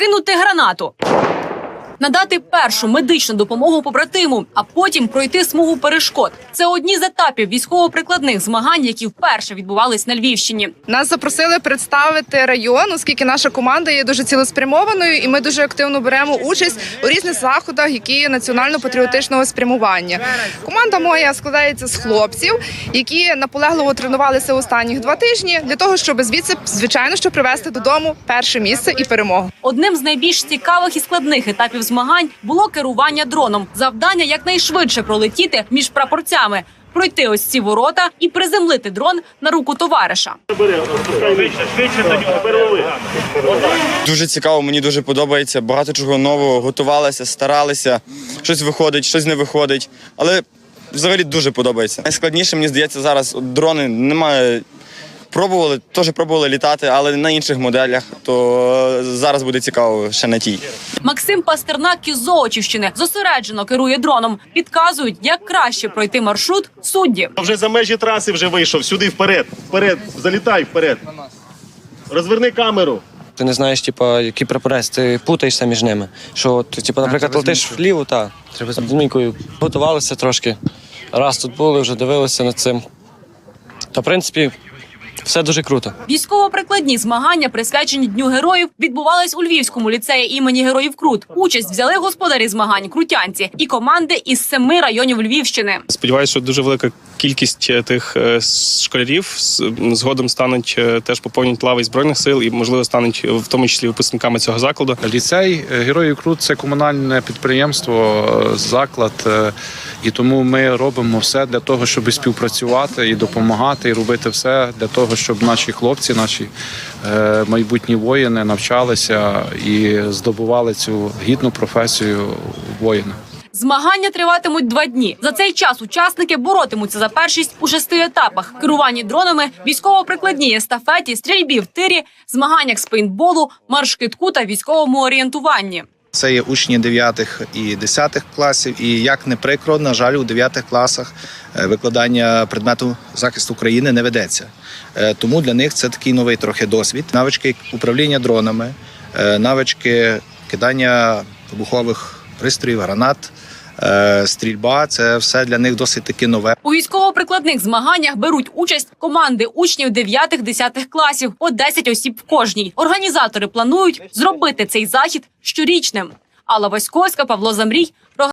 кинути гранату. Надати першу медичну допомогу побратиму, а потім пройти смугу перешкод. Це одні з етапів військово-прикладних змагань, які вперше відбувались на Львівщині. Нас запросили представити район, оскільки наша команда є дуже цілеспрямованою, і ми дуже активно беремо участь у різних заходах, які є національно-патріотичного спрямування. Команда моя складається з хлопців, які наполегливо тренувалися останніх два тижні для того, щоб звідси звичайно що привезти додому перше місце і перемогу. Одним з найбільш цікавих і складних етапів змагань було керування дроном. Завдання якнайшвидше пролетіти між прапорцями, пройти ось ці ворота і приземлити дрон на руку товариша. Дуже цікаво, мені дуже подобається. Багато чого нового, готувалися, старалися. Щось виходить, щось не виходить. Але взагалі дуже подобається. Найскладніше, мені здається, зараз дрони немає. Пробували, теж пробували літати, але на інших моделях. То зараз буде цікаво ще на тій. Максим Пастернак із Золочівщини зосереджено керує дроном. Підказують, як краще пройти маршрут судді. Вже за межі траси вже вийшов. Сюди вперед. Вперед. Залітай вперед. Розверни камеру. Ти не знаєш, типа, який прапорець, ти путаєшся між ними. Що ти, типа, наприклад, летиш вліво, та треба з змійкою. Готувалися трошки. Раз тут були, вже дивилися над цим. Та, в принципі, все дуже круто. Військово-прикладні змагання, присвячені Дню героїв, відбувались у Львівському ліцеї імені Героїв Крут. Участь взяли господарі змагань крутянці і команди із семи районів Львівщини. Сподіваюся, що дуже велика кількість е, тих е, школярів згодом стануть е, теж поповнять лави збройних сил і, можливо, стануть в тому числі випускниками цього закладу. Ліцей Героїв Крут це комунальне підприємство, заклад, і тому ми робимо все для того, щоб співпрацювати і допомагати, і робити все для того, щоб наші хлопці, наші е, майбутні воїни навчалися і здобували цю гідну професію воїна. Змагання триватимуть два дні. За цей час учасники боротимуться за першість у шести етапах: керуванні дронами, військово-прикладній естафеті, стрільбі в тирі, змаганнях з пейнтболу, марш-китку та військовому орієнтуванні. Це є учні 9 і 10 класів. І як не прикро, на жаль, у 9 класах е, викладання предмету захисту України не ведеться. Е, Тому для них це такий новий трохи досвід. Навички управління дронами, е, навички кидання вибухових пристроїв, гранат, стрільба це все для них досить таки нове. У військово-прикладних змаганнях беруть участь команди учнів 9-10 класів по 10 осіб в кожній. Організатори планують зробити цей захід щорічним. Алла Васьковська, Павло Замрій,